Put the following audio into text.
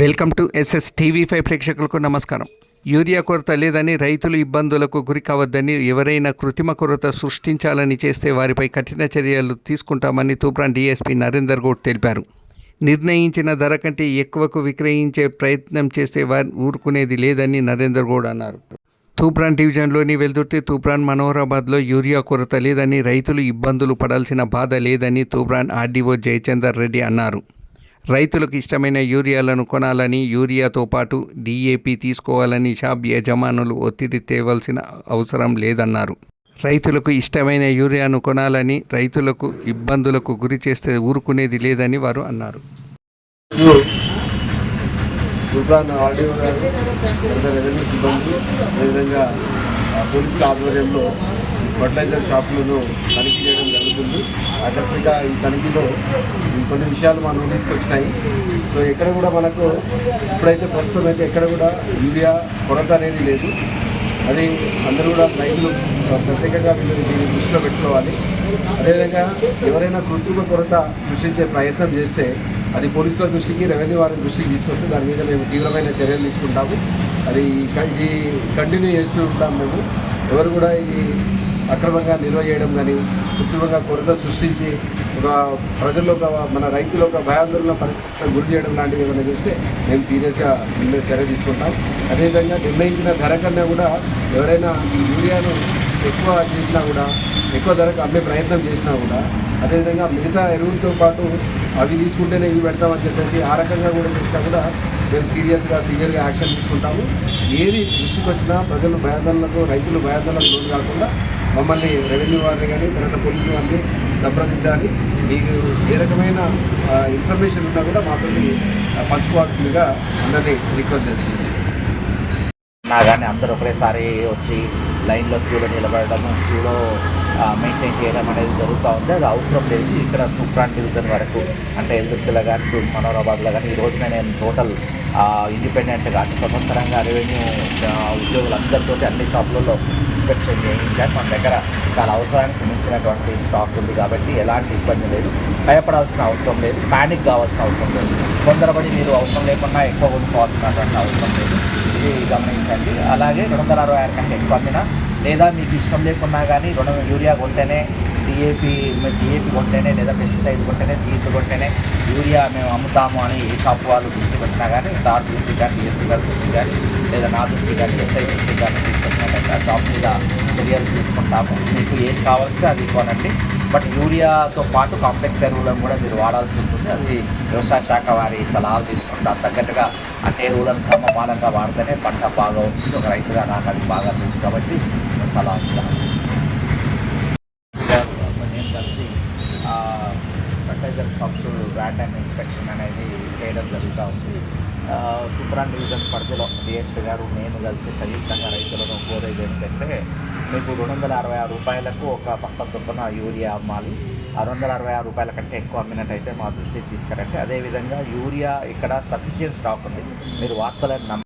Welcome to SS TV five ప్రేక్షకులకు నమస్కారం. Urea కొరత లేదని రైతులు ఇబ్బందులకు గురి కావద్దని ఎవరైనా కృత్రిమ కొరత సృష్టించాలని చేస్తే వారిపై కఠిన చర్యలు తీసుకుంటామని తూప్రాన్ డీఎస్పీ నరేందర్ గౌడ్ తెలిపారు. నిర్ణయించిన ధర కంటే ఎక్కువకు విక్రయించే ప్రయత్నం చేస్తే వారి ఊరుకునేది లేదని నరేందర్ గౌడ్ అన్నారు. తూప్రాన్ డివిజన్లోని వెల్దుర్తి తూప్రాన్ మనోహరాబాద్లో యూరియా కొరత లేదని రైతులు ఇబ్బందులు పడాల్సిన బాధ లేదని తూప్రాన్ ఆర్డీఓ జయచందర్ రెడ్డి అన్నారు. రైతులకు ఇష్టమైన యూరియాలను కొనాలని యూరియాతో పాటు డీఏపీ తీసుకోవాలని షాబ్ యజమానులు ఒత్తిడి తేవలసిన అవసరం లేదన్నారు. రైతులకు ఇష్టమైన యూరియాను కొనాలని రైతులకు ఇబ్బందులకు గురి చేస్తే ఊరుకునేది లేదని వారు అన్నారు. పోలీసుల ఆధ్వర్యంలో ఫర్టిలైజర్ షాపులను తనిఖీ చేయడం జరుగుతుంది. ఆకస్మిక ఈ తనిఖీలో కొన్ని విషయాలు మనం తీసుకొచ్చినాయి. సో ఎక్కడ కూడా మనకు ఇప్పుడైతే ప్రస్తుతం అయితే ఎక్కడ కూడా యూరియా కొరత అనేది లేదు. అది అందరూ కూడా రైతులు ప్రత్యేకంగా వీళ్ళు దీన్ని దృష్టిలో పెట్టుకోవాలి. అదేవిధంగా ఎవరైనా కృత్రిమ కొరత సృష్టించే ప్రయత్నం చేస్తే అది పోలీసుల దృష్టికి రెవెన్యూ వారి దృష్టికి తీసుకొస్తే దాని మీద మేము తీవ్రమైన చర్యలు తీసుకుంటాము. అది ఇది కంటిన్యూ చేస్తూ ఉంటాం మేము. ఎవరు కూడా ఇది అక్రమంగా నిల్వ చేయడం కానీ కృత్రిమంగా కొరత సృష్టించి ఒక ప్రజల్లో ఒక మన రైతులు ఒక భయాందోళన పరిస్థితులకు గురి చేయడం లాంటివి ఏమైనా చేస్తే మేము సీరియస్గా దీని చర్య తీసుకుంటాం అదేవిధంగా నిర్ణయించిన ధర కన్నా కూడా ఎవరైనా యూరియాను ఎక్కువ చేసినా కూడా ఎక్కువ ధరకు అమ్మే ప్రయత్నం చేసినా కూడా అదేవిధంగా మిగతా ఎరువులతో పాటు అవి తీసుకుంటేనే ఇవి పెడతామని చెప్పేసి ఆ రకంగా కూడా చూసినా కూడా మేము సీరియస్గా సీరియల్గా యాక్షన్ తీసుకుంటాము. ఏది దృష్టికి వచ్చినా ప్రజలు భయాదనలకు రైతులు భయాదనలకు లోటు కాకుండా మమ్మల్ని రెవెన్యూ వారిని కానీ తర్వాత పోలీసు వారిని సంప్రదించాలి. మీకు ఏ రకమైన ఇన్ఫర్మేషన్ ఉన్నా కూడా మాతో పంచుకోవాల్సిందిగా అందరినీ రిక్వెస్ట్ చేస్తుంది నా కానీ అందరూ ఒకటేసారి వచ్చి లైన్లో క్యూలో నిలబడడం క్యూలో మెయింటైన్ చేయడం అనేది జరుగుతూ ఉంది. అది అవసరం లేదు. ఇక్కడ సూప్రాన్ డివిజన్ వరకు అంటే ఎల్దుర్తిలో కానీ తూర్పు కానీ ఈ రోజున నేను టోటల్ ఇండిపెండెంట్గా అంటే స్వతంత్రంగా రెవెన్యూ ఉద్యోగులందరితో అన్ని షాపులలో ఇన్స్పెక్షన్ ఇంకా మన దగ్గర చాలా అవసరానికి మించినటువంటి స్టాక్ ఉంది కాబట్టి ఎలాంటి ఇబ్బంది లేదు. భయపడాల్సిన అవసరం లేదు. ప్యానిక్ కావాల్సిన అవసరం లేదు. తొందరపడి మీరు అవసరం లేకుండా ఎక్కువ కొనుక్కోవాల్సినటువంటి అవసరం లేదు. ఇది గమనించండి. అలాగే రెండు వందల అరవై ఆరు కంటే ఎక్కువ లేదా మీకు ఇష్టం లేకున్నా కానీ రుణం యూరియా కొంటేనే డిఏపి డిఏపి కొంటేనే లేదా పెస్టిసైడ్ కొంటేనే దీంట్లో కొంటేనే యూరియా మేము అమ్ముతాము అని ఏ షాప్ వాళ్ళు దృష్టికి వచ్చినా కానీ దాని దృష్టి కానీ డిఎస్పీ గారి దృష్టి కానీ లేదా నా దృష్టి కానీ ఎస్ఐ దృష్టి కానీ తీసుకొచ్చినట్టయితే ఆ షాప్ మీద చర్యలు తీసుకుంటాము. మీకు ఏది కావాలంటే అది కొనండి. బట్ యూరియాతో పాటు కాంప్లెక్స్ ఎరువులను కూడా మీరు వాడాల్సి ఉంటుంది. అది వ్యవసాయ శాఖ వారి సలహాలు తీసుకుంటారు తగ్గట్టుగా అన్ని ఎరువులను సమపాలంగా వాడితేనే పంట బాగా వస్తుంది. ఒక రైతుగా నాకు అది బాగా తెలుసు కాబట్టి సలహా ఇస్తాను నేను కలిసి ఫర్టిలైజర్ షాప్స్ ర్యాండమ్ ఇన్స్పెక్షన్ అనేది చేయడం జరుగుతూ ఉంది. తుప్రాన్ డివిజన్ పరిధిలో డిఎస్పీ గారు నేను కలిసి సంయుక్తంగా రైతులను కోరేది ఏంటంటే మీకు రెండు వందల అరవై ఆరు రూపాయలకు ఒక పక్క చొప్పున యూరియా అమ్మాలి. ఆరు వందల అరవై ఆరు రూపాయల కంటే ఎక్కువ అమ్మినట్టయితే మా దృష్టికి తీసుకురండి. అదేవిధంగా యూరియా ఇక్కడ సఫిషియెంట్ స్టాక్ ఉంది. మీరు వార్తలను నమ్మ